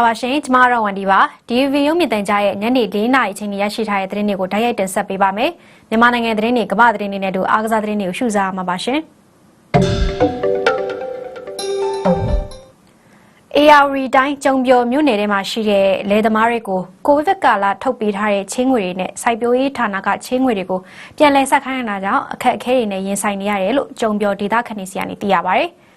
လာပါရှင်ကျမတို့ဝန်ဒီပါဒီဗီဒီယိုမြင်သံကြားရဲ့ညနေ၄နာရီအချိန်ကြီးရရှိထားတဲ့သတင်းတွေကိုတိုက်ရိုက်တင်ဆက်ပေးပါမယ်မြန်မာနိုင်ငံသတင်းတွေကမ္ဘာသတင်းတွေနဲ့အတူအားကစားသတင်းတွေကိုရှုစားမှာပါရှင် AR တိုင်းကျုံပြောမြို့နယ်ထဲမှာရှိတဲ့လယ်သမားတွေကိုကိုဗစ်ကာလထုတ်ပေးထားတဲ့ချင်းငွေတွေနဲ့စိုက်ပျိုးရေးဌာနကချင်းငွေတွေကိုပြန်လည်ဆက်ခိုင်းရတာကြောင့်အခက်အခဲတွေနဲ့ရင်ဆိုင်နေရတယ်လို့ကျုံပြောဒေသခံတွေစီကနေသိရပါဗျ။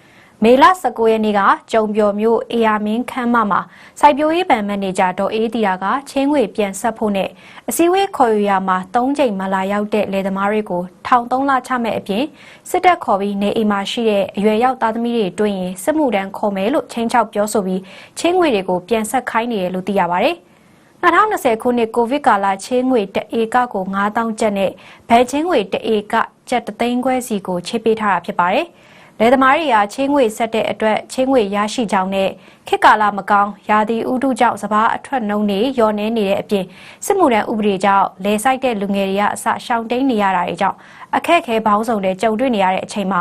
မေလ19ရက်နေ့ကကျုံပြော်မြို့အေယာမင်းခမ်းမမှာစိုက်ပျိုးရေးဗန်မန်နေဂျာဒေါ်အေးတီယာကချင်းငွေပြန်ဆက်ဖို့နဲ့အစည်းအဝေးခေါ်ယူရမှာ၃ချိန်မလာရောက်တဲ့လယ်သမားတွေကိုထောင်၃လချမဲ့အပြင်စစ်တပ်ခေါ်ပြီးနေအိမ်မှာရှိတဲ့အရွယ်ရောက်သားသမီးတွေတွေ့ရင်စစ်မှုတန်းခေါ်မယ်လို့ချင်းချောက်ပြောဆိုပြီးချင်းငွေတွေကိုပြန်ဆက်ခိုင်းနေတယ်လို့သိရပါဗျ။2020ခုနှစ်ကိုဗစ်ကာလချင်းငွေတအေကကို9000ကျပ်နဲ့ဘဲချင်းငွေတအေကကျပ်3သိန်းခွဲစီကိုချေပေးထားတာဖြစ်ပါတယ်။ လယ်သမားတွေကချင်းငွေဆက်တဲ့အတွက်ချင်းငွေရရှိကြောင်းနဲ့ခေတ်ကာလမကောင်းရာသီဥတုကြောင့်စဘာအထွက်နှုံးတွေလျော်နေနေတဲ့အပြင်စစ်မှုထမ်းဥပဒေကြောင့်လယ်ဆိုင်တဲ့လူငယ်တွေကအစရှောင်တိန်နေရတာတွေကြောင့်အခက်အခဲပေါင်းစုံနဲ့ကြုံတွေ့နေရတဲ့အချိန်မှာ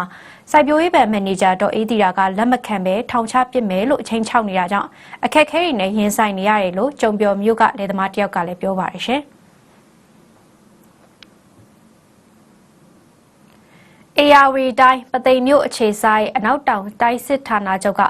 စိုက်ပျိုးရေးဗန်မန်နေဂျာဒေါ်အေးတီရာကလက်မခံပဲထောင်ချပစ်မယ်လို့အချိန်ချောက်နေတာကြောင့်အခက်အခဲတွေနဲ့ရင်ဆိုင်နေရတယ်လို့ကြုံပြောမျိုးကလယ်သမားတယောက်ကလည်းပြောပါတယ်ရှင်။ ARV တိုင်းပသိမ်မြို့အခြေဆိုင်အနောက်တောင်တိုင်းစစ်ဌာနချုပ်က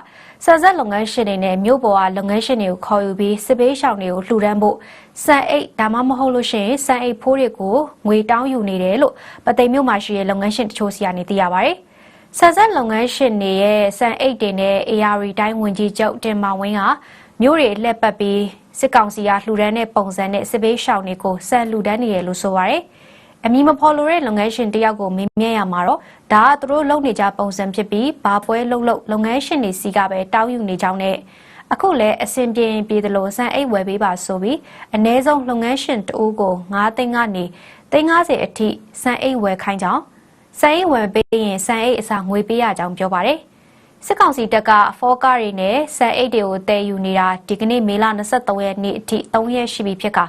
စံဆက်လုပ်ငန်းရှင်တွေနဲ့မြို့ပေါ်ကလုပ်ငန်းရှင်တွေကိုခေါ်ယူပြီးစစ်ပေးရှောင်တွေကိုလှူဒန်းဖို့စံအိတ်ဒါမှမဟုတ်လို့ရှိရင်စံအိတ်ဖိုးတွေကိုငွေတောင်းယူနေတယ်လို့ပသိမ်မြို့မှာရှိတဲ့လုပ်ငန်းရှင်တချို့စီကနေသိရပါဗျ။စံဆက်လုပ်ငန်းရှင်တွေရဲ့စံအိတ်တွေနဲ့ ARV တိုင်းဝင်ကြီးချုပ်တင်မောင်ဝင်းကမြို့တွေလှည့်ပတ်ပြီးစစ်ကောင်စီကလှူဒန်းတဲ့ပုံစံနဲ့စစ်ပေးရှောင်တွေကိုစံလှူဒန်းနေတယ်လို့ဆိုပါရယ်။ အမည်မဖော်လိုတဲ့လုပ်ငန်းရှင်တယောက်ကိုမေးမြန်းရမှာတော့ဒါကသူတို့လုပ်နေကြပုံစံဖြစ်ပြီးဘာပွဲလုပ်လို့လုပ်ငန်းရှင်တွေစီကပဲတောင်းယူနေကြောင်းနဲ့အခုလည်းအစဉ်ပြေပြေသလိုစံအိတ်ဝယ်ပေးပါဆိုပြီးအ ਨੇ ဆုံးလုပ်ငန်းရှင်တဦးကို9သိန်းကနေ350အထိစံအိတ်ဝယ်ခိုင်းကြောင်းစံအိတ်ဝယ်ပေးရင်စံအိတ်အစားငွေပေးရကြောင်းပြောပါတယ်စစ်ကောင်စီတပ်ကဖောကားတွေနဲ့စံအိတ်တွေကိုတည်ယူနေတာဒီကနေ့မေလ23ရက်နေ့အထိ3ရက်ရှိပြီဖြစ်က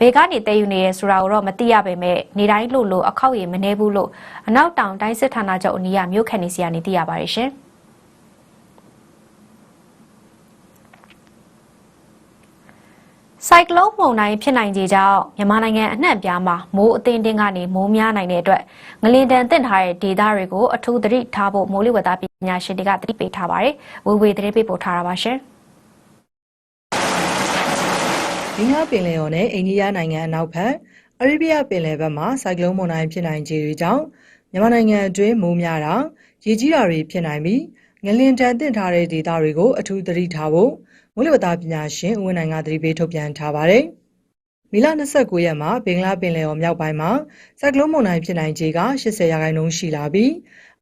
ဘယ်ကနေတည်ယူနေရဲဆိုတာကိုတော့မသိရပေမဲ့နေတိုင်းလို့လို့အခောက်ရည်မနှဲဘူးလို့အနောက်တောင်တိုင်းစစ်ဌာနချုပ်အနီးကမြို့ခံနေစီကနေသိရပါတယ်ရှင်ဆိုင်ကလုန်းမုန်တိုင်းဖြစ်နိုင်ခြေကြောင့်မြန်မာနိုင်ငံအနှံ့ပြားမှာမိုးအသင်းတင်းကနေမိုးများနိုင်တဲ့အတွက်ငလင်တန်တင့်ထားတဲ့ဒေသတွေကိုအထူးသတိထားဖို့မိုးလေဝသပညာရှင်တွေကသတိပေးထားပါတယ်။ဝေဝေသတင်းပေးပို့ထားတာပါရှင်။ ဘင်္ဂလားပင်လယ်ော်နဲ့အိန္ဒိယနိုင်ငံအနောက်ဘက်အရေဗျပင်လယ်ဘက်မှာဆိုင်ကလုန်းမုန်တိုင်းဖြစ်နိုင်ခြေတွေကြောင့်မြန်မာနိုင်ငံအတွင်းမိုးများတာရေကြီးတာတွေဖြစ်နိုင်ပြီးငလင်တန်တင့်ထားတဲ့ဒေသတွေကိုအထူးသတိထားဖို့မိုးလေဝသပညာရှင်ဦးဝင်းနိုင်ကသတိပေးထုတ်ပြန်ထားပါတယ်။မီလ29ရက်မှာဘင်္ဂလားပင်လယ်ော်မြောက်ပိုင်းမှာဆိုင်ကလုန်းမုန်တိုင်းဖြစ်နိုင်ခြေက80ရာခိုင်နှုန်းရှိလာပြီး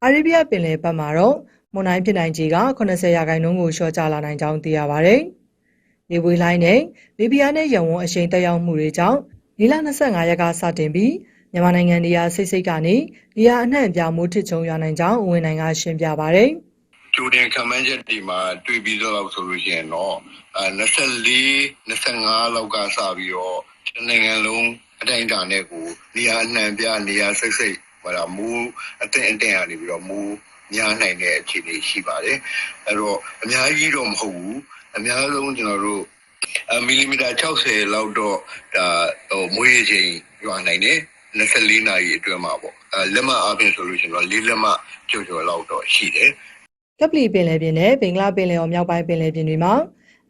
အာရေဗျပင်လယ်ဘက်မှာတော့မုန်တိုင်းဖြစ်နိုင်ခြေက80ရာခိုင်နှုန်းကိုလျှော့ချလာနိုင်ကြောင်းသိရပါတယ်။ လေပွေလိုင်းနဲ့လေပြင်းနဲ့ရဝန်းအရှိန်တက်ရောက်မှုတွေကြောင့်ဒီလ25ရက်ကစတင်ပြီးမြန်မာနိုင်ငံနေရာစိတ်စိတ်ကနေနေရာအနှံ့အပြားမိုးထစ်ချုံရွာနိုင်ကြောင်းဝန်နိုင်ကရှင်းပြပါဗျ။ကျိုးတင်ခံမှန်းချက်ဒီမှာတွေ့ပြီးတော့ဆိုလို့ရှိရင်တော့အဲ24 25လောက်ကစပြီးတော့နိုင်ငံလုံးအတိုင်းအတာနဲ့ကိုနေရာအနှံ့ပြနေရာစိတ်စိတ်ဟောတာမူအတင်းအတင်းကနေပြီးတော့မူများနိုင်တဲ့အခြေအနေရှိပါတယ်အဲ့တော့အများကြီးတော့မဟုတ်ဘူး အများဆုံးကျွန်တော်တို့မီလီမီတာ60လောက်တော့ဒါဟိုမွေးချိန်ရွာနိုင်တယ်24နာရီအတွင်းမှာပေါ့အဲလက်မအားဖြင့်ဆိုလို့ရှိရင်တော့လေးလက်မကျော်ကျော်လောက်တော့ရှိတယ်ကပလီပင်လယ်ပြင်နဲ့ဘင်္ဂလားပင်လယ်ော်မြောက်ပိုင်းပင်လယ်ပြင်တွေမှာ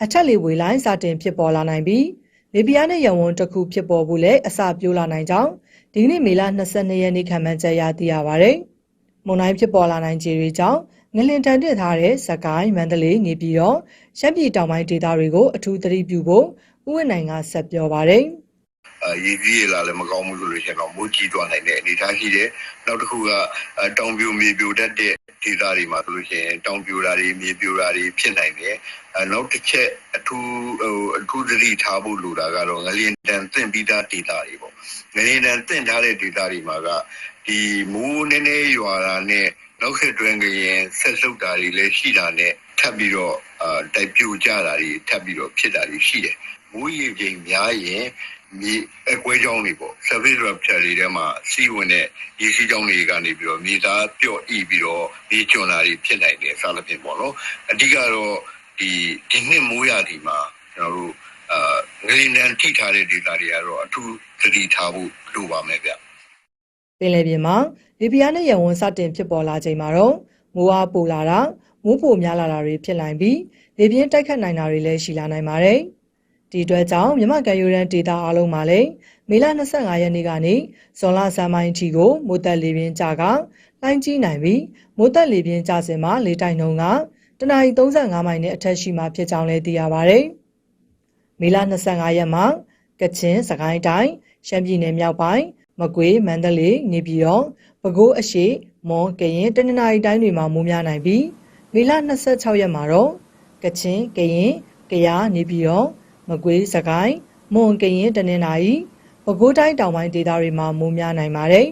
အထက်လေဝေလိုင်းစတင်ဖြစ်ပေါ်လာနိုင်ပြီးလေပြင်းနဲ့ရဝန်းတစ်ခုဖြစ်ပေါ်ဖို့လည်းအစပြိုးလာနိုင်ကြောင်းဒီကနေ့မေလ22ရက်နေ့ခန့်မှန်းချက်ရသိရပါဗျ။မုန်တိုင်းဖြစ်ပေါ်လာနိုင်ခြေတွေကြောင့် ငလင်တန်တက်ထားတဲ့စကိုင်းမန္တလေးနေပြီးတော့ရှမ်းပြည်တောင်ပိုင်းဒေသတွေကိုအထူးသတိပြုဖို့ဥဝနိုင်ကဆက်ပြောပါတယ်အရေးကြီးရလာလည်းမကောင်းဘူးဆိုလို့ရှိရင်တော့မိုးကြီးသွားနိုင်တဲ့အနေအထားရှိတယ်။နောက်တစ်ခုကတောင်ပြိုမြေပြိုတတ်တဲ့ဒေသတွေမှာဆိုလို့ရှိရင်တောင်ပြိုတာတွေမြေပြိုတာတွေဖြစ်နိုင်တယ်။အဲနောက်တစ်ချက်အထူးဟိုအထူးသတိထားဖို့လိုတာကတော့ငလျင်တန်သင့်ပြီးသားဒေသတွေပေါ့။ငလျင်တန်သင့်ထားတဲ့ဒေသတွေမှာကဒီမိုးနည်းနည်းရွာတာနဲ့ နောက်ဆက်တွဲကရင်ဆက်ဆုပ်တာတွေလည်းရှိတာနဲ့ထပ်ပြီးတော့အာတိုက်ပြိုကြတာတွေထပ်ပြီးတော့ဖြစ်တာတွေရှိတယ်။မိုးရေချိန်များရင်မြေအကွဲကြောင်းတွေပေါ့ service rupture တွေထဲမှာစီးဝင်တဲ့ရေစီးကြောင်းတွေကနေပြီးတော့မြေသားပြော့ဤပြီးတော့မြေကျွန်းတာတွေဖြစ်နိုင်တယ်စသဖြင့်ပေါ့နော်အဓိကတော့ဒီဒီနှစ်မိုးရာသီမှာကျွန်တော်တို့အာငလင်တန်ထိထားတဲ့ဒေသတွေကတော့အထူးသတိထားဖို့လိုပါမယ်ဗျ ပင်လယ်ပြင်မှာလေပြင်းနဲ့ရဝန်းစတင်ဖြစ်ပေါ်လာချိန်မှာတော့မိုးအားပိုလာတာမိုးပိုများလာတာတွေဖြစ်နိုင်ပြီးလေပြင်းတိုက်ခတ်နိုင်တာတွေလည်းရှိလာနိုင်ပါတယ်။ဒီအတွက်ကြောင့်မြမကန်ယူရန်ဒေတာအလုံးမှာလည်းမေလ25ရက်နေ့ကနေဇွန်လဆန်းပိုင်းအထိကိုမိုးတက်လေပြင်းကြကလိုင်းကြီးနိုင်ပြီးမိုးတက်လေပြင်းကြစင်မှာလေတိုက်နှုန်းကတနအီ35မိုင်နဲ့အထက်ရှိမှဖြစ်ကြောင်းလည်းသိရပါတယ်။မေလ25ရက်မှာကချင်စကိုင်းတိုင်းရှမ်းပြည်နယ်မြောက်ပိုင်း မကွေးမန္တလေးနေပြည်တော်ပဲခူးအရှိမွန်ကရင်တနင်္သာရီတိုင်းတွေမှာမိုးများနိုင်ပြီးမေလ26ရက်မှာတော့ကချင်ကရင်ကယားနေပြည်တော်မကွေးစကိုင်းမွန်ကရင်တနင်္သာရီပဲခူးတိုင်းတောင်ပိုင်းဒေသတွေမှာမိုးများနိုင်ပါတယ်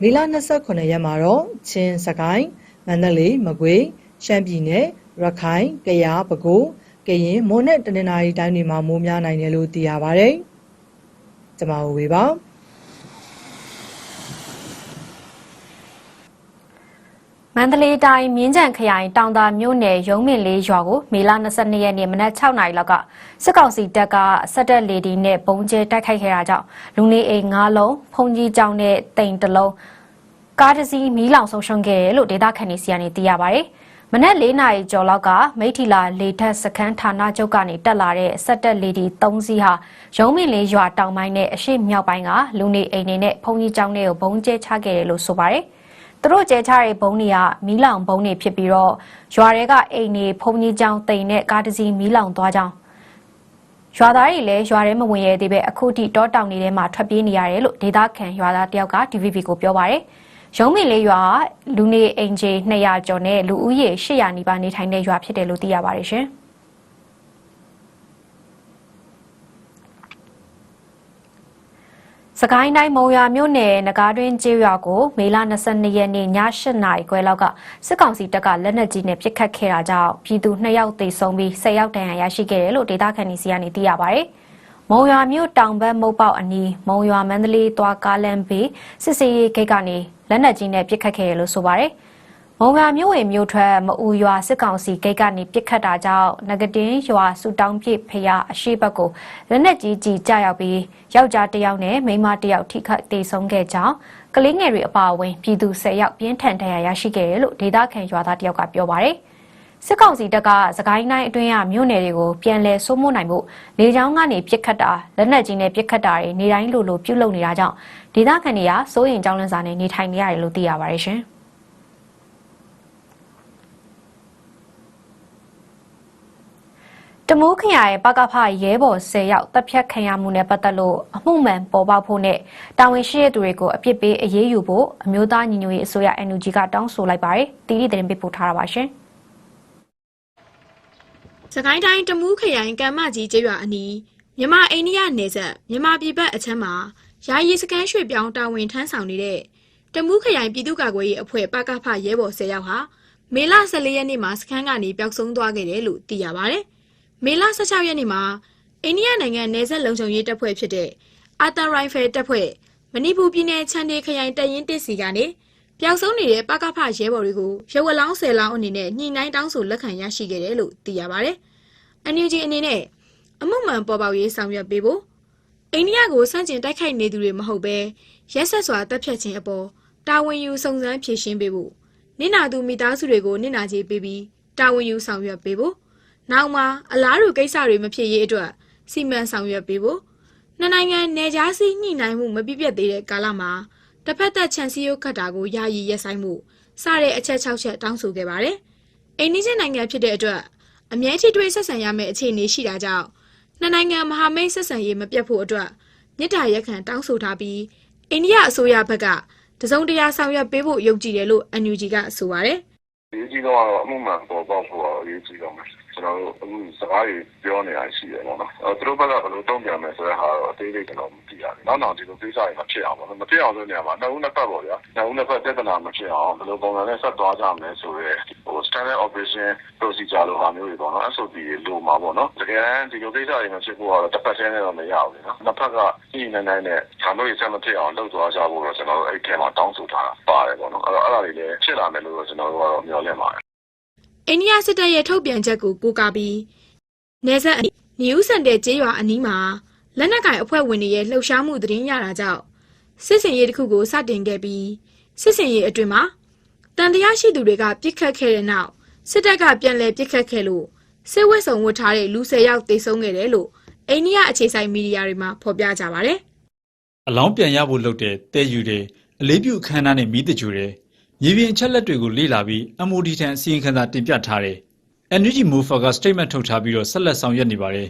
မေလ28ရက်မှာတော့ချင်းစကိုင်းမန္တလေးမကွေးရှမ်းပြည်နယ်ရခိုင်ကယားပဲခူးကရင်မွန်နဲ့တနင်္သာရီတိုင်းတွေမှာမိုးများနိုင်တယ်လို့သိရပါတယ်ကျွန်မတို့ဝေပါ မန္တလေးတိုင်းမြင်းကြံခရိုင်တောင်သာမြို့နယ်ရုံးမင်လေးရွာကိုမေလ22ရက်နေ့မနက်6နာရီလောက်ကစစ်ကောင်စီတပ်ကစက်တက်လေဒီနဲ့ပုံကျဲတိုက်ခိုက်ခဲ့တာကြောင့်လူနေအိမ်9လုံးဖုန်ကြီးကျောင်းနဲ့တိမ်တစ်လုံးကားတစ်စီးမီးလောင်ဆုံးရှုံးခဲ့တယ်လို့ဒေသခံတွေစီကနေသိရပါဗျ။မနက်၄နာရီကျော်လောက်ကမိထီလာလေထက်စခန်းဌာနချုပ်ကနေတက်လာတဲ့စက်တက်လေဒီ3စီးဟာရုံးမင်လေးရွာတောင်ပိုင်းနဲ့အရှိမြောက်ပိုင်းကလူနေအိမ်တွေနဲ့ဖုန်ကြီးကျောင်းတွေကိုပုံကျဲချခဲ့တယ်လို့ဆိုပါတယ်။ သူတို့ကျဲချတဲ့ဘုံတွေကမီးလောင်ဘုံတွေဖြစ်ပြီးတော့ရွာတွေကအိမ်တွေဖုန်ကြီးကျောင်းတိမ်နဲ့ကားတစ်စီးမီးလောင်သွားကြောင်းရွာသားတွေလည်းရွာထဲမဝင်ရသေးပဲအခုထိတောတောင်တွေထဲမှာထွက်ပြေးနေရတယ်လို့ဒေသခံရွာသားတယောက်က DVB ကိုပြောပါတယ်။ရုံးမင်လေးရွာကလူနေအိမ်ခြေ200ကျော်နဲ့လူဦးရေ800နီးပါးနေထိုင်တဲ့ရွာဖြစ်တယ်လို့သိရပါတယ်ရှင်။ စကိုင်းတိုင်းမုံရွာမြို့နယ်နဂါးတွင်ကျေးရွာကိုမေလ22ရက်နေ့ည8နာရီခွဲလောက်ကစစ်ကောင်စီတပ်ကလက်နက်ကြီးနဲ့ပစ်ခတ်ခဲ့တာကြောင့်ပြည်သူ2ယောက်သေဆုံးပြီး10ယောက်ဒဏ်ရာရရှိခဲ့တယ်လို့ဒေသခံတွေစီကနေသိရပါဗျ။မုံရွာမြို့တောင်ဘက်မုတ်ပေါက်အနီးမုံရွာမန္တလေးသွားကားလမ်းဘေးစစ်စေးရေးဂိတ်ကနေလက်နက်ကြီးနဲ့ပစ်ခတ်ခဲ့တယ်လို့ဆိုပါဗျ။ မုံရွာမြို့ဝင်မြို့ထွက်မအူရွာစစ်ကောင်စီဂိတ်ကနေပစ်ခတ်တာကြောင့်ငကတင်းရွာစူတောင်းပြစ်ဖျားအရှိဘက်ကိုလက်နက်ကြီးကြီးကြရောက်ပြီးယောက်ျားတစ်ယောက်နဲ့မိန်းမတစ်ယောက်ထိခိုက်ဒေဆုံးခဲ့ကြောင်းကလေးငယ်တွေအပါအဝင်ပြည်သူ10ယောက်ပြင်းထန်ဒဏ်ရာရရှိခဲ့တယ်လို့ဒေသခံရွာသားတစ်ယောက်ကပြောပါတယ်။စစ်ကောင်စီတပ်ကစကိုင်းတိုင်းအတွင်းကမြို့နယ်တွေကိုပြန်လည်စိုးမိုးနိုင်မှုလေကြောင်းကနေပစ်ခတ်တာလက်နက်ကြီးနဲ့ပစ်ခတ်တာတွေနေတိုင်းလိုလိုပြုလုပ်နေတာကြောင့်ဒေသခံတွေကစိုးရိမ်ကြောင်းလန့်စာနဲ့နေထိုင်နေရတယ်လို့သိရပါတယ်ရှင်။ တမူးခရိုင်ပကဖရဲဘော်10ယောက်တပ်ဖြတ်ခံရမှုနဲ့ပတ်သက်လို့အမှုမှန်ပေါ်ပေါက်ဖို့နဲ့တာဝန်ရှိတဲ့သူတွေကိုအပြစ်ပေးအရေးယူဖို့အမျိုးသားညီညွတ်ရေးအစိုးရ NUG ကတောင်းဆိုလိုက်ပါတယ်။တီးတီသတင်းပေးပို့ထားတာပါရှင်။စကိုင်းတိုင်းတမူးခရိုင်ကံမကြီးကျေးရွာအနီးမြန်မာအိန္ဒိယနယ်စပ်မြန်မာပြည်ဘက်အချမ်းမှာယာယီစကန်ရွှေ့ပြောင်းတာဝန်ထမ်းဆောင်နေတဲ့တမူးခရိုင်ပြည်သူ့ကာကွယ်ရေးအဖွဲ့ပကဖရဲဘော်10ယောက်ဟာမေလ14ရက်နေ့မှာစခန်းကနေပျောက်ဆုံးသွားခဲ့တယ်လို့သိရပါဗျ။ မေလ16ရက်နေ့မှာအိန္ဒိယနိုင်ငံနယ်စပ်လုံခြုံရေးတပ်ဖွဲ့ဖြစ်တဲ့အာတာရိုင်ဖယ်တပ်ဖွဲ့မဏိပူပြည်နယ်ချန်ဒေခရိုင်တပ်ရင်းတစ်စီကနေပျောက်ဆုံးနေတဲ့ပကဖရဲဘော်တွေကိုရဝလောင်း10လောင်းအနေနဲ့ညှိနှိုင်းတောင်းဆိုလက်ခံရရှိခဲ့တယ်လို့သိရပါဗျ။ NUG အနေနဲ့အမှုမှန်ပေါ်ပေါက်ရေးဆောင်ရွက်ပေးဖို့အိန္ဒိယကိုစန့်ကျင်တိုက်ခိုက်နေသူတွေမဟုတ်ဘဲရက်ဆက်စွာတပ်ဖြတ်ခြင်းအပေါ်တာဝန်ယူစုံစမ်းဖြေရှင်းပေးဖို့နစ်နာသူမိသားစုတွေကိုနစ်နာကြေးပေးပြီးတာဝန်ယူဆောင်ရွက်ပေးဖို့ နောက်မှာအလားတူကိစ္စတွေမဖြစ်ရေးအတွက်စီမံဆောင်ရွက်ပေးဖို့နှစ်နိုင်ငံနယ်ခြားစီးညှိနှိုင်းမှုမပြည့်ပြတ်သေးတဲ့ကာလမှာတစ်ဖက်သက်ခြံစည်းရုပ်ခတ်တာကိုယာယီရပ်ဆိုင်းမှုစတဲ့အချက်၆ချက်တောင်းဆိုခဲ့ပါတယ်။အိန္ဒိယနိုင်ငံဖြစ်တဲ့အတွက်အမြဲထိတွေ့ဆက်ဆံရမယ့်အခြေအနေရှိတာကြောင့်နှစ်နိုင်ငံမဟာမိတ်ဆက်ဆံရေးမပြတ်ဖို့အတွက်မြစ်တာရက်ခံတောင်းဆိုထားပြီးအိန္ဒိယအစိုးရဘက်ကတစုံတရာဆောင်ရွက်ပေးဖို့ယုံကြည်တယ်လို့ NUG ကဆိုပါတယ်အရေးကြီးတော့အမှုမှန်ပေါ်ပေါက်ဖို့အရေးကြီးတော့မယ် ကျွန်တော်တို့အခုစကားတွေပြောနေတာရှိတယ်ပေါ့နော်အဲသူတို့ဘက်ကဘယ်လိုတုံ့ပြန်မယ်ဆိုတဲ့ဟာတော့အသေးလေးကျွန်တော်မသိရဘူးနောက်နောက်ဒီလိုကိစ္စတွေမဖြစ်အောင်ပေါ့နော်မဖြစ်အောင်ဆိုနေရာမှာနှစ်ဦးနှစ်ဖက်ပေါ့ဗျာနှစ်ဦးနှစ်ဖက်ပြဿနာမဖြစ်အောင်ဘယ်လိုပုံစံနဲ့ဆက်သွားကြမယ်ဆိုရဲဟို standard operation procedure လိုဟာမျိုးတွေပေါ့နော် SOP တွေလိုမှာပေါ့နော်တကယ်တမ်းဒီလိုကိစ္စတွေမဖြစ်ဖို့ကတော့တစ်ဖက်တည်းနဲ့တော့မရဘူးလေနော်နှစ်ဖက်ကညှိနှိုင်းနှိုင်းနဲ့ခြံလို့ရဆက်မဖြစ်အောင်လုပ်သွားကြဖို့တော့ကျွန်တော်တို့အဲ့ထဲမှာတောင်းဆိုထားတာပါတယ်ပေါ့နော်အဲ့တော့အဲ့ဒါတွေလည်းဖြစ်လာမယ်လို့တော့ကျွန်တော်တို့ကတော့မျှော်လင့်ပါတယ်။ အိန္ဒိယစစ်တပ်ရဲ့ထုတ်ပြန်ချက်ကိုကိုးကားပြီးနေဆက်အနီးနေဦးစံတဲ့ကျေးရွာအနီးမှာလက်နက်ကင်အဖွဲ့ဝင်တွေရဲ့လှုပ်ရှားမှုသတင်းရတာကြောင့်စစ်စင်ရေးတစ်ခုကိုစတင်ခဲ့ပြီးစစ်စင်ရေးအတွင်းမှာတန်တရားရှိသူတွေကပြစ်ခတ်ခဲ့တဲ့နောက်စစ်တပ်ကပြန်လည်ပြစ်ခတ်ခဲ့လို့စစ်ဝတ်စုံဝတ်ထားတဲ့လူ၁၀ယောက်သေဆုံးခဲ့တယ်လို့အိန္ဒိယအခြေစိုက်မီဒီယာတွေမှာဖော်ပြကြပါတယ်။အလောင်းပြန်ရဖို့လုပ်တဲ့တဲယူတယ်အလေးပြုအခမ်းအနားနဲ့မိတကြူတယ် မြေပြင်အချက်လက်တွေကိုလေ့လာပြီး MOD ထံအစီရင်ခံစာတင်ပြထားတယ် NUG Mofa က statement ထုတ်ထားပြီးတော့ဆက်လက်ဆောင်ရွက်နေပါတယ်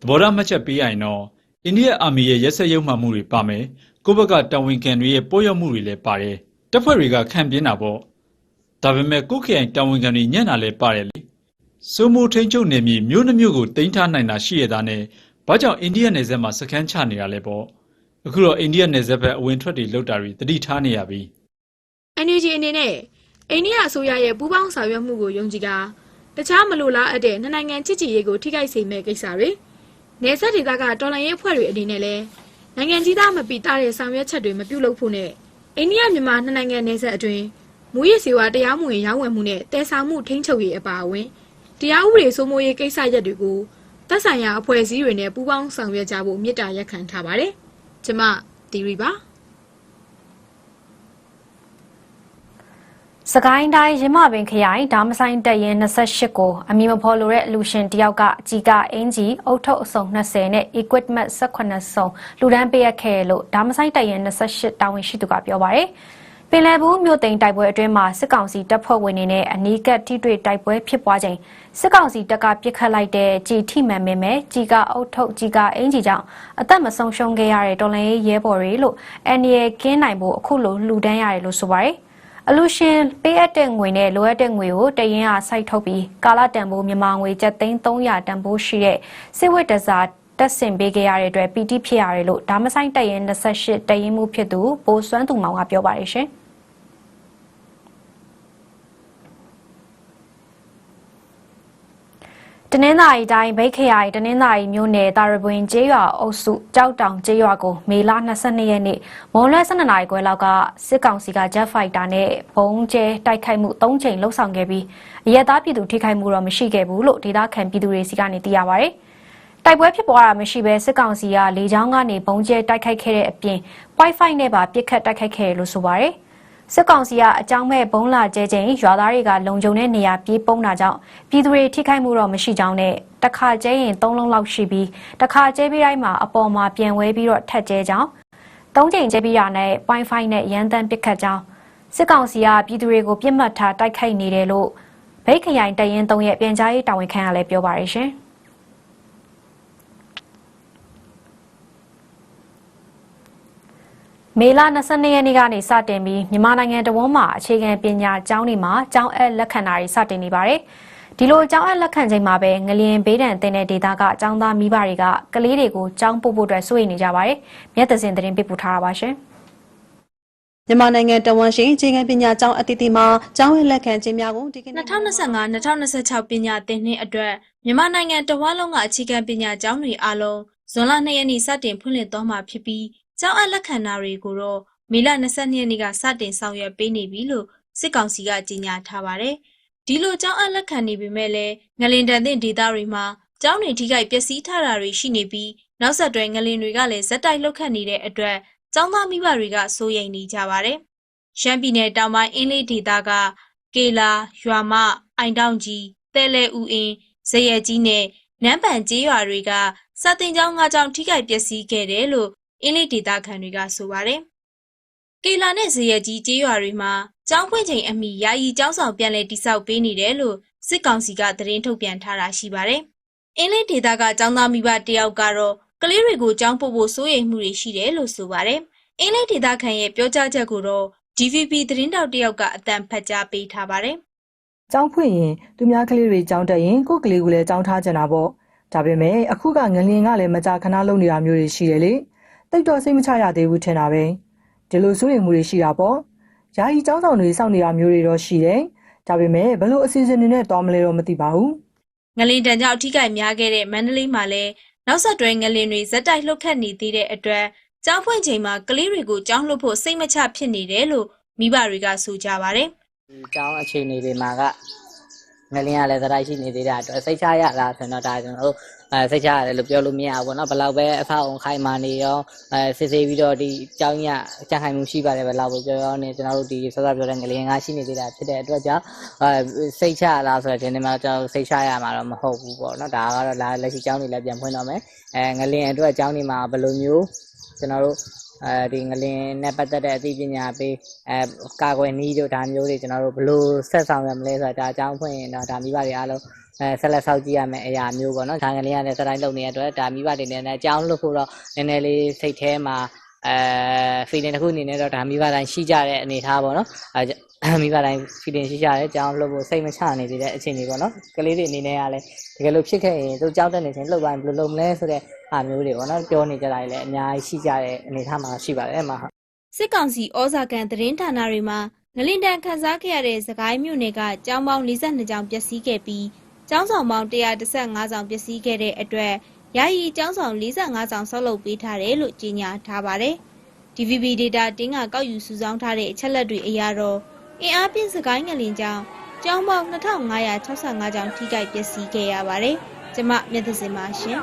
သဘောထားမှတ်ချက်ပေးရရင်တော့အိန္ဒိယအာမီရဲ့ရက်စက်ရုံမှမှုတွေပါမယ်ကိုယ့်ဘက်ကတာဝန်ခံတွေရဲ့ပို့ရောက်မှုတွေလည်းပါတယ်တပ်ဖွဲ့တွေကခံပြင်းတာပေါ့ဒါပေမဲ့ကိုယ့်ခရိုင်တာဝန်ခံတွေညံ့တာလည်းပါတယ်လေစိုးမိုးထိန်ချုပ်နေမြေမြို့နှမျိုးကိုတင်ထားနိုင်တာရှိရတာနဲ့ဘာကြောင့်အိန္ဒိယနယ်စပ်မှာစခန်းချနေတာလဲပေါ့အခုတော့အိန္ဒိယနယ်စပ်ဘက်အဝင်ထွက်တွေလောက်တာတွေတတိထားနေရပြီ NUG အနေနဲ့အိန္ဒိယအစိုးရရဲ့ပူးပေါင်းဆောင်ရွက်မှုကိုယုံကြည်ကာတခြားမလိုလားအပ်တဲ့နှစ်နိုင်ငံချစ်ကြည်ရေးကိုထိခိုက်စေမဲ့ကိစ္စတွေနေဆက်ဒေသကတော်လှန်ရေးအဖွဲ့တွေအနေနဲ့လည်းနိုင်ငံကြီးသားမပီတာတဲ့ဆောင်ရွက်ချက်တွေမပြုလုပ်ဖို့နဲ့အိန္ဒိယမြန်မာနှစ်နိုင်ငံနယ်စပ်အတွင်းမူရစ်စေဝါတရားမဝင်ရောင်းဝယ်မှုနဲ့တဲဆောင်မှုထိန်းချုပ်ရေးအပါအဝင်တရားဥပဒေစိုးမိုးရေးကိစ္စရပ်တွေကိုသက်ဆိုင်ရာအဖွဲ့အစည်းတွေနဲ့ပူးပေါင်းဆောင်ရွက်ကြဖို့မြစ်တာရက်ခံထားပါတယ်။ကျမတီရီပါ စကိုင်းတိုင်းရမပင်ခရိုင်ဒါမဆိုင်တက်ရင်28ကိုအမည်မဖော်လိုတဲ့အလူရှင်တယောက်ကကြီးကအင်ဂျီအုတ်ထုပ်အစုံ20နဲ့ equipment 18စုံလူဒန်းပေးရခဲ့တယ်လို့ဒါမဆိုင်တက်ရင်28တာဝန်ရှိသူကပြောပါရယ်ပင်လယ်ဘူးမြို့သိမ်းတိုက်ပွဲအတွင်းမှာစစ်ကောင်စီတပ်ဖွဲ့ဝင်တွေနဲ့အနီးကပ်ထိတွေ့တိုက်ပွဲဖြစ်ပွားချိန်စစ်ကောင်စီတပ်ကပစ်ခတ်လိုက်တဲ့ကြည်ထိမှန်မင်းမဲ့ကြီးကအုတ်ထုပ်ကြီးကအင်ဂျီကြောင့်အသက်မဆုံးရှုံးခဲ့ရတဲ့တော်လိုင်းရဲဘော်တွေလို့ NDA ကင်းနိုင်ဖို့အခုလိုလှူဒန်းရတယ်လို့ဆိုပါရယ် အလူရှင်ပေးအပ်တဲ့ငွေနဲ့လိုအပ်တဲ့ငွေကိုတရင်အားစိုက်ထုတ်ပြီးကာလတန်ဖိုးမြန်မာငွေကျပ်သိန်း300တန်ဖိုးရှိတဲ့စစ်ဝတ်တစားတက်ဆင်ပေးခဲ့ရတဲ့အတွက်ပီတိဖြစ်ရတယ်လို့ဒါမဆိုင်တက်ရင်28တရင်မှုဖြစ်သူဘိုးစွမ်းသူမောင်ကပြောပါတယ်ရှင် တနင်္သာရီတိုင်းဗိတ်ခရိုင်တနင်္သာရီမြို့နယ်တာရပွင်ကျေးရွာအုပ်စုကြောက်တောင်ကျေးရွာကိုမေလ22ရက်နေ့မွန်လွဲ12နာရီခွဲလောက်ကစစ်ကောင်စီက Jet Fighter နဲ့ဘုံကျဲတိုက်ခိုက်မှု3ချိန်လှုပ်ဆောင်ခဲ့ပြီးအရက်သားပြည်သူထိခိုက်မှုတော့မရှိခဲ့ဘူးလို့ဒေသခံပြည်သူတွေစီကနေသိရပါဗျ။တိုက်ပွဲဖြစ်ပွားတာမရှိဘဲစစ်ကောင်စီကလေကြောင်းကနေဘုံကျဲတိုက်ခိုက်ခဲ့တဲ့အပြင် Wi-Fi နဲ့ပါပစ်ခတ်တိုက်ခိုက်ခဲ့တယ်လို့ဆိုပါဗျ။ စစ်ကောင်စီကအကြောင်းမဲ့ဘုံလာကျဲချိန်ရွာသားတွေကလုံခြုံတဲ့နေရာပြေးပုန်းတာကြောင့်ပြည်သူတွေထိခိုက်မှုတော့မရှိကြောင်းနဲ့တစ်ခါကျဲရင်၃လုံးလောက်ရှိပြီးတစ်ခါကျဲပြီးတိုင်းမှာအပေါ်မှာပြန်ဝဲပြီးတော့ထက်ကျဲကြောင်းသုံးချိန်ကျဲပြီးတာနဲ့ Wi-Fi နဲ့ရန်တမ်းပစ်ခတ်ကြောင်းစစ်ကောင်စီကပြည်သူတွေကိုပြစ်မှတ်ထားတိုက်ခိုက်နေတယ်လို့ဗိတ်ခရိုင်တရင်၃ရဲ့ပြန်ကြားရေးတာဝန်ခံကလည်းပြောပါတယ်ရှင်။ မေလ22ရက်နေ့ကနေစတင်ပြီးမြန်မာနိုင်ငံတဝန်းမှာအခြေခံပညာကျောင်းတွေမှာကျောင်းအပ်လက်ခံတာတွေစတင်နေပါတယ်။ဒီလိုကျောင်းအပ်လက်ခံချိန်မှာပဲငလျင်ဘေးဒဏ်တင်တဲ့ဒေသကကျောင်းသားမိဘတွေကကလေးတွေကိုကျောင်းပို့ဖို့အတွက်စိုးရိမ်နေကြပါတယ်။မြတ်သစင်သတင်းပေးပို့ထားတာပါရှင်။မြန်မာနိုင်ငံတဝန်ရှိအခြေခံပညာကျောင်းအသီးသီးမှာကျောင်းဝင်းလက်ခံခြင်းများကိုဒီကနေ့2025-2026ပညာသင်နှစ်အတွက်မြန်မာနိုင်ငံတဝန်းလုံးကအခြေခံပညာကျောင်းတွေအားလုံးဇွန်လ2ရက်နေ့စတင်ဖွင့်လှစ်သွားမှာဖြစ်ပြီး ကျောင်းအပ်လက်ခံတာတွေကိုတော့မေလ22ရက်နေ့ကစတင်ဆောင်ရွက်ပေးနေပြီလို့စစ်ကောင်စီကကြေညာထားပါတယ်။ဒီလိုကျောင်းအပ်လက်ခံနေပေမဲ့လည်းငလင်တန်တဲ့ဒေသတွေမှာကျောင်းတွေထိခိုက်ပျက်စီးထားတာတွေရှိနေပြီးနောက်ဆက်တွဲငလင်တွေကလည်းဇက်တိုက်လှုပ်ခတ်နေတဲ့အတွက်ကျောင်းသားမိဘတွေကစိုးရိမ်နေကြပါတယ်။ရှမ်းပြည်နယ်တောင်ပိုင်းအင်းလေးဒေသကကေလာရွာမအိုင်တောင်ကြီးတဲလဲဦးအင်းဇရယ်ကြီးနဲ့နန်းပန်ကျေးရွာတွေကစာတင်ကျောင်း၅ကျောင်းထိခိုက်ပျက်စီးခဲ့တယ်လို့ အင်းလေးဒေသခံတွေကဆိုပါတယ်။ကေလာနဲ့ဇရယ်ကြီးကျေးရွာတွေမှာကျောင်းဖွင့်ချိန်အမီယာယီကျောင်းဆောင်ပြန်လည်တိစောက်ပေးနေတယ်လို့စစ်ကောင်စီကသတင်းထုတ်ပြန်ထားတာရှိပါတယ်။အင်းလေးဒေသကကျောင်းသားမိဘတယောက်ကတော့ကလေးတွေကိုကျောင်းပို့ဖို့စိုးရိမ်မှုတွေရှိတယ်လို့ဆိုပါတယ်။အင်းလေးဒေသခံရဲ့ပြောကြားချက်ကိုတော့ DVB သတင်းတောက်တယောက်ကအတန်ဖတ်ကြားပေးထားပါတယ်။ကျောင်းဖွင့်ရင်သူများကလေးတွေကျောင်းတက်ရင်ကိုယ့်ကလေးကိုလည်းကျောင်းထားကြတာပေါ့ဒါပေမဲ့အခုကငလင်ကလည်းမကြာခဏလုပ်နေတာမျိုးတွေရှိတယ်လေ တိတ်တော့စိတ်မချရသေးဘူးထင်တာပဲဒီလိုစိုးရိမ်မှုတွေရှိတာပေါ့ယာယီကျောင်းဆောင်တွေစောင့်နေတာမျိုးတွေတော့ရှိတယ်ဒါပေမဲ့ဘလို့အစီအစဉ်တွေနဲ့တောင်းမလဲတော့မသိပါဘူးငလင်တန်ကြောင့်အထိကများခဲ့တဲ့မန္တလေးမှာလည်းနောက်ဆက်တွဲငလင်တွေဇက်တိုက်လှုပ်ခတ်နေသေးတဲ့အတွက်ကျောင်းဖွင့်ချိန်မှာကလေးတွေကိုကျောင်းလှုပ်ဖို့စိတ်မချဖြစ်နေတယ်လို့မိဘတွေကဆိုကြပါတယ်ဒီကျောင်းအခြေအနေတွေမှာကငလင်းရလဲသတိုက်ရှိနေသေးတာအတွက်စိတ်ချရတာဆိုတော့ဒါကျွန်တော်တို့ အဲစိတ်ချရတယ်လို့ပြောလို့မရဘူးပေါ့နော်ဘယ်လောက်ပဲအဖောက်အောင်ခိုင်မာနေရောအဲစစ်ဆေးပြီးတော့ဒီအကြောင်းရအကြံခိုင်မှုရှိပါတယ်ဘယ်လောက်ပဲပြောရောနေကျွန်တော်တို့ဒီစောစောပြောတဲ့ငလျင်ကရှိနေသေးတာဖြစ်တဲ့အတွက်ကြောင့်အဲစိတ်ချရလားဆိုတော့ဒီနေ့မှာကျွန်တော်စိတ်ချရမှာတော့မဟုတ်ဘူးပေါ့နော်ဒါကတော့လာလက်ရှိအကြောင်းတွေလည်းပြန်ဖွင့်တော့မယ်အဲငလျင်အတွက်အကြောင်းတွေမှာဘယ်လိုမျိုးကျွန်တော်တို့ အဲဒီငလင်နဲ့ပတ်သက်တဲ့အသိပညာပေးအဲကာကွယ်နည်းတို့ဒါမျိုးတွေကျွန်တော်တို့ဘယ်လိုဆက်ဆောင်ရမလဲဆိုတာဒါအကြောင်းဖွင့်ရင်တော့ဒါမိဘတွေအားလုံးအဲဆက်လက်ဆောက်ကြည့်ရမယ်အရာမျိုးပေါ့နော်ဒါငလင်ကလည်းစတိုင်းလုပ်နေတဲ့အတွက်ဒါမိဘတွေနဲ့လည်းအကြောင်းလို့ဖို့တော့နည်းနည်းလေးစိတ်ထဲမှာအဲ feeling တစ်ခုအနေနဲ့တော့ဒါမိဘတိုင်းရှိကြတဲ့အနေအထားပေါ့နော်အဲ မိဘတိုင်း feeling ရှိကြတဲ့အကြောင်းလို့ဖို့စိတ်မချနေသေးတဲ့အခြေအနေပေါ့နော်ကလေးတွေအနေနဲ့ကလည်းတကယ်လို့ဖြစ်ခဲ့ရင်သူကြောက်တဲ့နေချင်းလှုပ်ပိုင်းဘယ်လိုလုပ်မလဲဆိုတဲ့အားမျိုးတွေပေါ့နော်ပြောနေကြတာလည်းအများကြီးရှိကြတဲ့အနေအထားမှာရှိပါတယ်မှာစစ်ကောင်စီဩဇာကန်သတင်းဌာနတွေမှာငလင်တန်ခန်းစားခဲ့ရတဲ့စကိုင်းမြို့နယ်ကကျောင်းပေါင်း42ကျောင်းပျက်စီးခဲ့ပြီးကျောင်းဆောင်ပေါင်း115ကျောင်းပျက်စီးခဲ့တဲ့အတွက်ယာယီကျောင်းဆောင်45ကျောင်းဆောက်လုပ်ပေးထားတယ်လို့ကြေညာထားပါတယ်။ DVB data တင်းကကောက်ယူစုဆောင်းထားတဲ့အချက်လက်တွေအရတော့ အင်အားပြင်းစကိုင်းငလင်ကျောင်းကျောင်းပေါင်း2565ကျောင်းထိခိုက်ပျက်စီးခဲ့ရပါတယ်။ကျမမျက်သစင်ပါရှင်။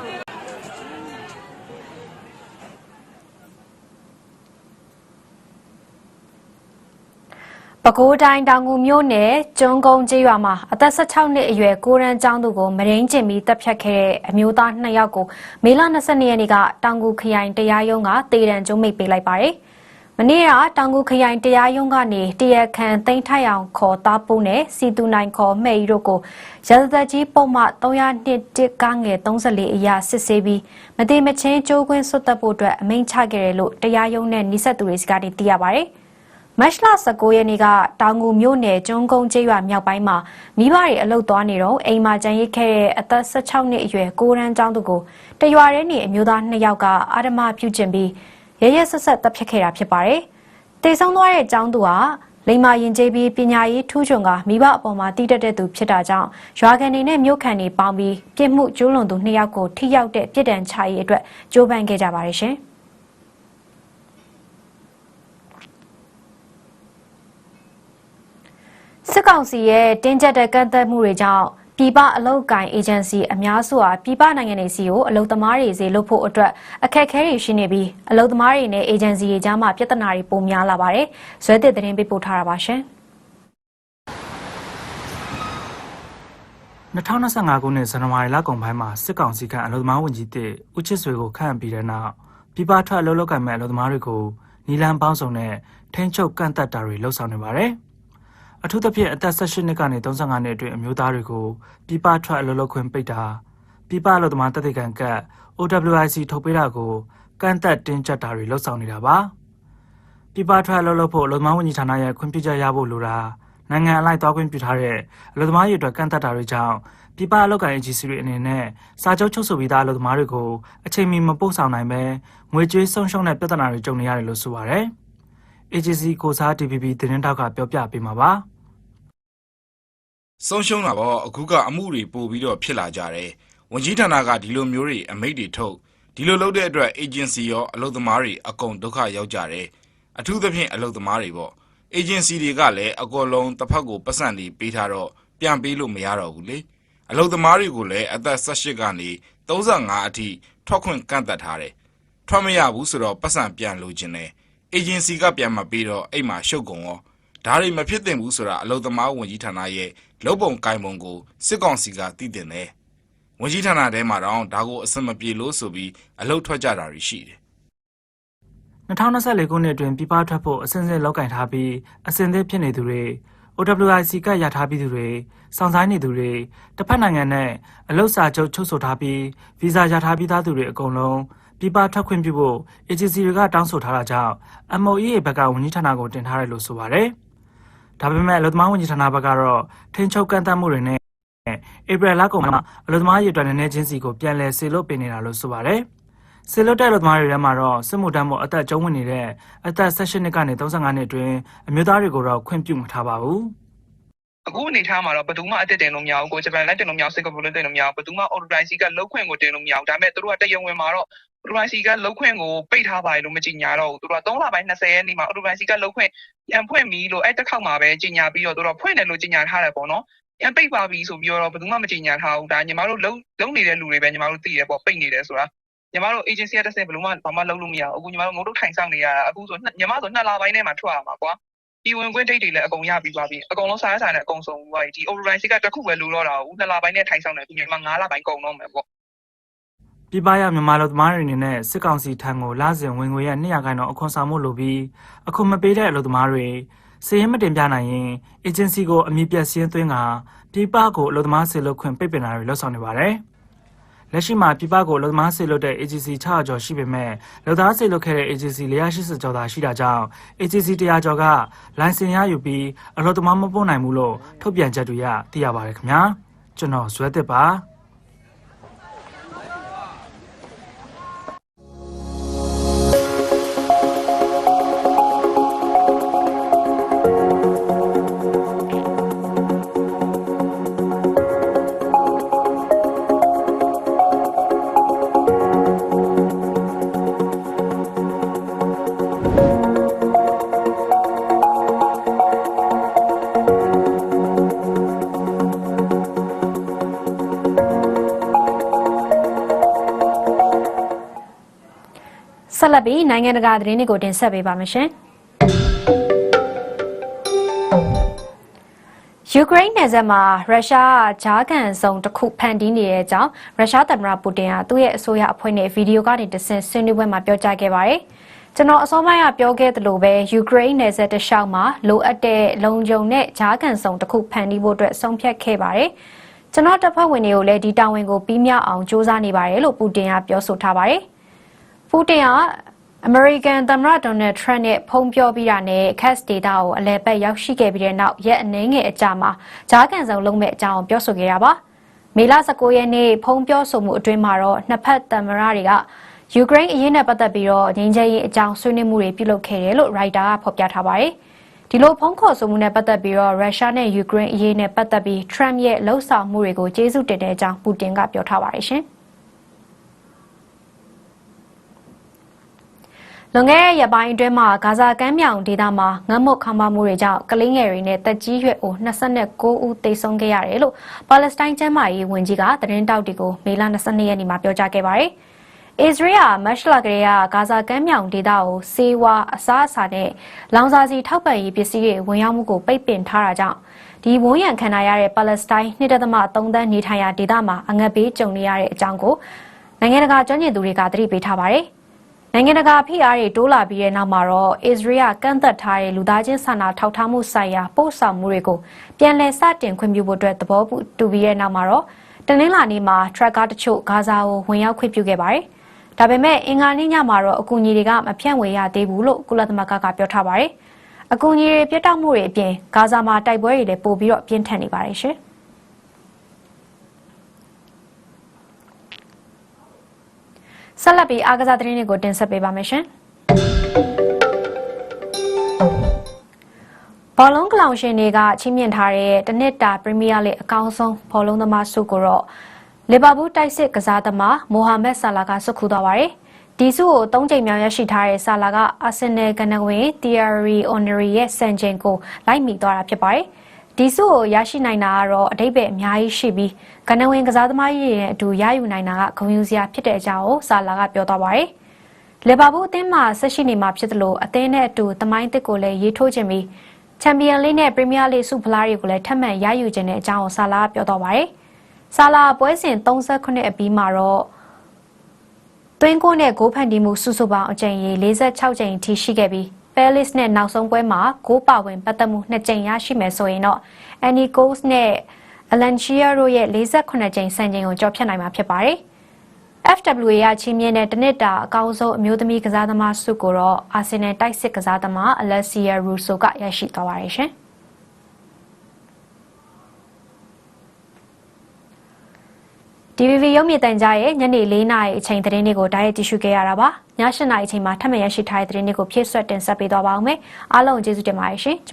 ပဲခူးတိုင်းတောင်ငူမြို့နယ်ကျွန်းကုန်းကျေးရွာမှာအသက်16နှစ်အရွယ်ကိုရန်ကျောင်းသူကိုမရင်းကျင်ပြီးတပ်ဖြတ်ခဲ့တဲ့အမျိုးသား2ယောက်ကိုမေလ22ရက်နေ့ကတောင်ငူခရိုင်တရားရုံးကတေတံကျုံးမိတ်ပေးလိုက်ပါတယ်။ မနေ့ကတောင်ငူခရိုင်တရားရုံးကနေတရခန်သိန်းထိုက်အောင်ခေါ်သားပုနဲ့စီတူနိုင်ခေါ်မှဲ့ရီတို့ကိုရသသက်ကြီးပုံမှ301ကငယ်34အရာစစ်ဆေးပြီးမတိမချင်းကြိုးကွင်းဆွတ်တက်ဖို့အတွက်အမိန့်ချခဲ့တယ်လို့တရားရုံးနဲ့နှိဆက်သူတွေစကားသိရပါတယ်။မတ်လ19ရက်နေ့ကတောင်ငူမြို့နယ်ကျွန်းကုန်းကျေးရွာမြောက်ပိုင်းမှာမိဘတွေအလုတ်သွားနေတော့အိမ်မှာကြံရစ်ခဲ့တဲ့အသက်16နှစ်အရွယ်ကိုရန်ကျောင်းသူကိုတရွာထဲနေအမျိုးသား2ယောက်ကအာဓမပြုကျင့်ပြီး ရရဆက်ဆက်တပ်ဖြတ်ခဲ့တာဖြစ်ပါတယ်။တေဆုံးသွားတဲ့ကျောင်းသူဟာလိမ္မာရင်ကျေးပြီးပညာရေးထူးချွန်ကမိဘအပေါ်မှာတည်တတ်တဲ့သူဖြစ်တာကြောင့်ရွာကန်တွေနဲ့မြို့ခံတွေပေါင်းပြီးပြစ်မှုကျူးလွန်သူ2ယောက်ကိုထိရောက်တဲ့ပြစ်ဒဏ်ချရေးအတွက်ကြိုးပမ်းခဲ့ကြပါတယ်ရှင်။စစ်ကောင်စီရဲ့တင်းကျပ်တဲ့ကန့်သက်မှုတွေကြောင့် ပြည်ပအလုပ်ကိုင်အေဂျင်စီအများစုဟာပြည်ပနိုင်ငံတွေစီကိုအလုပ်သမားတွေစီလုပ်ဖို့အတွက်အခက်အခဲတွေရှိနေပြီးအလုပ်သမားတွေနဲ့အေဂျင်စီတွေကြားမှာပြဿနာတွေပိုများလာပါတယ်။ဇွဲသစ်သတင်းပေးပို့ထားတာပါရှင်။2025ခုနှစ်ဇန်နဝါရီလကုန်ပိုင်းမှာစစ်ကောင်စီကအလုံသမားဝန်ကြီးတစ်ဦးချစ်ဆွေကိုခန့်အပ်ပြီးတဲ့နောက်ပြည်ပထွက်အလုပ်လုပ်ကိုင်မဲ့အလုပ်သမားတွေကိုနီလန်ပေါင်းစုံနဲ့ထိန်းချုပ်ကန့်သက်တာတွေလှုပ်ဆောင်နေပါတယ်။ အထူးသဖြင့်အသက်18နှစ်ကနေ35နှစ်အတွင်းအမျိုးသားတွေကိုပြည်ပထွက်အလုပ်လုပ်ခွင့်ပိတ်တာပြည်ပအလုပ်သမားတသက်ခံကတ် OWIC ထုတ်ပေးတာကိုကန့်သက်တင်းကျပ်တာတွေလှုပ်ဆောင်နေတာပါ။ပြည်ပထွက်အလုပ်လုပ်ဖို့အလုပ်သမားဝန်ကြီးဌာနရဲ့ခွင့်ပြုချက်ရဖို့လိုတာနိုင်ငံအလိုက်သွားခွင့်ပြုထားတဲ့အလုပ်သမားရေးအတွက်ကန့်သက်တာတွေကြောင့်ပြည်ပအလုပ်ကိုင်အေဂျင်စီတွေအနေနဲ့စာချုပ်ချုပ်ဆိုပြီးသားအလုပ်သမားတွေကိုအချိန်မီမပို့ဆောင်နိုင်ပဲငွေကြေးဆုံးရှုံးတဲ့ပြဿနာတွေကြုံနေရတယ်လို့ဆိုပါရယ်။ agency ကိုစား DPP သတင်းတောက်ကပြောပြပေးမှာပါ။ ဆုံးရှုံးတာပေါ့အခုကအမှုတွေပို့ပြီးတော့ဖြစ်လာကြတယ်ဝန်ကြီးဌာနကဒီလိုမျိုးတွေအမိတ်တွေထုတ်ဒီလိုလုပ်တဲ့အတွက် agency ရောအလုပ်သမားတွေအကုန်ဒုက္ခရောက်ကြတယ်အထူးသဖြင့်အလုပ်သမားတွေပေါ့ agency တွေကလည်းအကောလုံးတစ်ဖက်ကိုပတ်စံတွေပေးထားတော့ပြန်ပေးလို့မရတော့ဘူးလေအလုပ်သမားတွေကိုလည်းအသက်18ကနေ35အထိထွက်ခွင့်ကန့်သက်ထားတယ်ထွက်မရဘူးဆိုတော့ပတ်စံပြန်လိုချင်တယ် agency ကပြန်မပေးတော့အိမ်မှာရှုပ်ကုန်ရောဒါတွေမဖြစ်သင့်ဘူးဆိုတာအလုပ်သမားဝန်ကြီးဌာနရဲ့လုပ်ပုံကိုင်ပုံကိုစစ်ကောင်စီကသိတင်တယ်ဝန်ကြီးဌာနထဲမှာတော့ဒါကိုအစမပြေလို့ဆိုပြီးအလုပ်ထွက်ကြတာတွေရှိတယ်2024ခုနှစ်အတွင်းပြည်ပထွက်ဖို့အစဉ်အဆက်လောက်ကင်ထားပြီးအစဉ်သစ်ဖြစ်နေသူတွေ OWIC ကရထားပြီးသူတွေစောင့်ဆိုင်နေသူတွေတစ်ဖက်နိုင်ငံနဲ့အလုပ်စာချုပ်ချုပ်ဆိုထားပြီးဗီဇာရထားပြီးသားသူတွေအကုန်လုံးပြည်ပထွက်ခွင့်ပြုဖို့ agency တွေကတောင်းဆိုထားတာကြောင့် MOEA ဘက်ကဝန်ကြီးဌာနကိုတင်ထားတယ်လို့ဆိုပါတယ်။ ဒါပေမဲ့အလုပ်သမားဝန်ကြီးဌာနဘက်ကတော့ထိန်းချုပ်ကန့်သတ်မှုတွေနဲ့ဧပြီလကုန်မှာအလုပ်သမားရေးအတွက်နည်းနည်းချင်းစီကိုပြန်လည်ဆေလွတ်ပေးနေတာလို့ဆိုပါတယ်။ဆေလွတ်တဲ့အလုပ်သမားတွေထဲမှာတော့စစ်မှုထမ်းဖို့အသက်ကျုံးဝင်နေတဲ့အသက်18နှစ်ကနေ35နှစ်အတွင်းအမျိုးသားတွေကိုတော့ခွင့်ပြုမထားပါဘူး။ အခုအနေထားမှာတော့ဘယ်သူမှအသက်တင်လို့မရဘူးကိုဂျပန်လည်းတင်လို့မရဘူးစင်ကာပူလည်းတင်လို့မရဘူးဘယ်သူမှ OWC ကလောက်ခွင့်ကိုတင်လို့မရဘူးဒါပေမဲ့သူတို့ကတရားဝင်မှာတော့ OWC ကလောက်ခွင့်ကိုပိတ်ထားပါတယ်လို့မကြေညာတော့ဘူးသူတို့က3လပိုင်း20ရက်နေ့မှာ OWC ကလောက်ခွင့်ပြန်ဖွင့်ပြီလို့အဲ့တစ်ခေါက်မှာပဲကြေညာပြီးတော့သူတို့ဖွင့်တယ်လို့ကြေညာထားတယ်ပေါ့နော်ပြန်ပိတ်ပါပြီဆိုပြီးတော့ဘယ်သူမှမကြေညာထားဘူးဒါညီမတို့လုံးလုံးနေတဲ့လူတွေပဲညီမတို့သိရပေါ့ပိတ်နေတယ်ဆိုတာညီမတို့ agency ကတစ်ဆင့်ဘယ်လိုမှဘာမှလုပ်လို့မရဘူးအခုညီမတို့ငုံတို့ထိုင်ဆောင်နေရတာအခုဆိုညီမဆိုနှစ်လပိုင်းထဲမှာထွက်ရမှာကွာ ဒီဝင်ခွင့်ဒိတ်တွေလည်းအကုန်ရပြီးသွားပြီအကုန်လုံးစားရစားနဲ့အကုန်ဆုံးသွားပြီဒီ override ကတစ်ခုပဲလိုတော့တာဘူးနှစ်လပိုင်းနဲ့ထိုင်ဆောင်နေပြီညီမ9လပိုင်းကုန်တော့မယ်ပေါ့ပြပရမြန်မာလူသမားတွေအနေနဲ့စစ်ကောင်စီထံကိုလာစဉ်ဝင်ငွေရဲ့200ခန်းတော့အခွန်ဆောင်မှုလိုပြီးအခုမပေးတဲ့အလုပ်သမားတွေစည်ရင်မတင်ပြနိုင်ရင် agency ကိုအမည်ပြတ်စင်းသွင်းကပြပကိုအလုပ်သမားဆေလုပ်ခွင့်ပိတ်ပင်တာတွေလုပ်ဆောင်နေပါတယ်။ လက်ရှိမှာပြပကိုအလုပ်သမားဆေလုပ်တဲ့ agency 600ကျော်ရှိပေမဲ့လုပ်သားဆေလုပ်ခဲ့တဲ့ agency 480ကျော်သာရှိတာကြောင့် agency 100ကျော်ကလိုင်စင်ရယူပြီးအလုပ်သမားမပို့နိုင်ဘူးလို့ထုတ်ပြန်ချက်တွေရသိရပါတယ်ခင်ဗျာ။ကျွန်တော်ဇွဲတစ်ပါ။ ပြီးနိုင်ငံတကာသတင်းတွေကိုတင်ဆက်ပေးပါမယ်ရှင်ယူကရိန်းနယ်စပ်မှာရုရှားဂျားကန်ဆောင်တစ်ခုဖန်တီးနေတဲ့အကြောင်းရုရှားသမ္မတပူတင်ကသူ့ရဲ့အစိုးရအဖွဲ့နဲ့ဗီဒီယိုကနေတဆင့်ဆွေးနွေးပွဲမှာပြောကြားခဲ့ပါတယ်။ကျွန်တော်အစောပိုင်းကပြောခဲ့သလိုပဲယူကရိန်းနယ်စပ်တစ်လျှောက်မှာလိုအပ်တဲ့လုံခြုံတဲ့ဂျားကန်ဆောင်တစ်ခုဖန်တီးဖို့အတွက်ဆုံးဖြတ်ခဲ့ပါတယ်။ကျွန်တော်တပ်ဖွဲ့ဝင်တွေကိုလည်းဒီတာဝန်ကိုပြီးမြောက်အောင်စူးစမ်းနေပါတယ်လို့ပူတင်ကပြောဆိုထားပါတယ်။ပူတင်က အမေရိကန်သမ္မတဒေါ်နယ်ထရန့်နဲ့ဖုံးပြောပြီးတာနဲ့ခက်စဒေတာကိုအလဲပတ်ရောက်ရှိခဲ့ပြီးတဲ့နောက်ရက်အနည်းငယ်အကြာမှာဂျားကန်ဆောင်လုံးမဲ့အကြောင်းပြောဆိုခဲ့တာပါမေလ19ရက်နေ့ဖုံးပြောဆိုမှုအတွင်းမှာတော့နှစ်ဖက်သမ္မတတွေကယူကရိန်းအရေးနဲ့ပတ်သက်ပြီးတော့ငြိမ်းချမ်းရေးအကြောင်းဆွေးနွေးမှုတွေပြုလုပ်ခဲ့တယ်လို့ရိုက်တာကဖော်ပြထားပါတယ်ဒီလိုဖုံးခေါ်ဆိုမှုနဲ့ပတ်သက်ပြီးတော့ရုရှားနဲ့ယူကရိန်းအရေးနဲ့ပတ်သက်ပြီးထရန့်ရဲ့လှုပ်ဆောင်မှုတွေကိုကျေးဇူးတင်တဲ့အကြောင်းပူတင်ကပြောထားပါတယ်ရှင် လွန်ခဲ့တဲ့ရက်ပိုင်းအတွင်းမှာဂါဇာကမ်းမြောင်ဒေသမှာငတ်မွတ်ခမ်းပါမှုတွေကြောင့်ကလေးငယ်တွေနဲ့တက်ကြီးရွယ်အို29ဦးသေဆုံးခဲ့ရတယ်လို့ပါလက်စတိုင်းကျန်းမာရေးဝန်ကြီးကသတင်းတောက်တွေကိုမေလ22ရက်နေ့မှာပြောကြားခဲ့ပါတယ်။အစ္စရေးကမတ်လကလေးကဂါဇာကမ်းမြောင်ဒေသကိုစေဝါအစားအစာနဲ့လောင်စာဆီထောက်ပံ့ရေးပစ္စည်းတွေဝင်ရောက်မှုကိုပိတ်ပင်ထားတာကြောင့်ဒီဝန်းရံခံရတဲ့ပါလက်စတိုင်း2.3သန်းနေထိုင်ရာဒေသမှာအငတ်ဘေးကြုံနေရတဲ့အကြောင်းကိုနိုင်ငံတကာကျွမ်းကျင်သူတွေကသတိပေးထားပါတယ်။ နိုင်ငံတကာဖိအားတွေတိုးလာပြီးတဲ့နောက်မှာတော့အစ္စရေးကကန့်သက်ထားတဲ့လူသားချင်းစာနာထောက်ထားမှုဆိုင်ရာပို့ဆောင်မှုတွေကိုပြန်လည်စတင်ခွင့်ပြုဖို့အတွက်သဘောတူပြီးတဲ့နောက်မှာတော့တနင်္လာနေ့မှာထရက်ကားတချို့ဂါဇာကိုဝင်ရောက်ခွင့်ပြုခဲ့ပါတယ်။ဒါပေမဲ့အင်္ဂါနေ့ညမှာတော့အကူအညီတွေကမဖြန့်ဝေရသေးဘူးလို့ကုလသမဂ္ဂကပြောထားပါတယ်။အကူအညီတွေပြတ်တောက်မှုတွေအပြင်ဂါဇာမှာတိုက်ပွဲတွေလည်းပိုပြီးတော့ပြင်းထန်နေပါတယ်ရှင်။ ဆက်လက်ပြီးအားကစားသတင်းတွေကိုတင်ဆက်ပေးပါမယ်ရှင်။ဘောလုံးကလောင်ရှင်တွေကချီးမြှင့်ထားတဲ့တနစ်တာပရီးမီးယားလိအကောင်းဆုံးဘောလုံးသမားဆုကိုတော့လီဗာပူးတိုက်စစ်ကစားသမားမိုဟာမက်ဆာလာကဆွတ်ခူးသွားပါတယ်။ဒီဆုကို၃ချိန်မြောက်ရရှိထားတဲ့ဆာလာကအာဆင်နယ်ကနဝင်တီယာရီအော်နရီရဲ့စံချိန်ကိုလိုက်မိသွားတာဖြစ်ပါတယ်။ ဒီဆုကိုရရှိနိုင်တာကတော့အတိတ်ပဲအများကြီးရှိပြီးကနဝင်ကစားသမားကြီးတွေနဲ့အတူရယူနိုင်တာကဂုဏ်ယူစရာဖြစ်တဲ့အကြောင်းကိုဆာလာကပြောသွားပါတယ်။လီဗာပူးအသင်းမှာဆက်ရှိနေမှာဖြစ်သလိုအသင်းနဲ့အတူသမိုင်းတစ်ကိုလည်းရေးထိုးခြင်းပြီးချန်ပီယံလိနဲ့ပရီးမီးယားလိဆုဖလားတွေကိုလည်းထပ်မံရယူခြင်းတဲ့အကြောင်းကိုဆာလာကပြောတော့ပါတယ်။ဆာလာပွဲစဉ်38အပြီးမှာတော့သွင်းကိုနဲ့ဂိုးဖန်တီးမှုစုစုပေါင်းအကြိမ်ရေ46ကြိမ်ထိရှိခဲ့ပြီး ပဲလစ်နဲ့နောက်ဆုံးပွဲမှာဂိုးပါဝင်ပတ်သက်မှု2ကြိမ်ရရှိမယ်ဆိုရင်တော့အန်နီကိုစ်နဲ့အလန်ချီယာတို့ရဲ့48ကြိမ်စံချိန်ကိုကျော်ဖြတ်နိုင်မှာဖြစ်ပါတယ်။ FWA ရချင်းမြင့်တဲ့တနစ်တာအကောင်းဆုံးအမျိုးသမီးကစားသမားဆုကိုတော့အာဆင်နယ်တိုက်စစ်ကစားသမားအလက်ဆီယာရူဆိုကရရှိသွားပါတယ်ရှင်။ ဒီ VV ရုပ်မြင်သံကြားရဲ့ညနေ၄နာရီအချိန်သတင်းတွေကိုတိုက်ရိုက်ကြည့်ရှုခဲ့ရတာပါ။ည၈နာရီအချိန်မှာထပ်မံရရှိထားတဲ့သတင်းတွေကိုဖြည့်ဆွတ်တင်ဆက်ပေးသွားပါအောင်မယ်။အားလုံးကျေးဇူးတင်ပါတယ်ရှင်။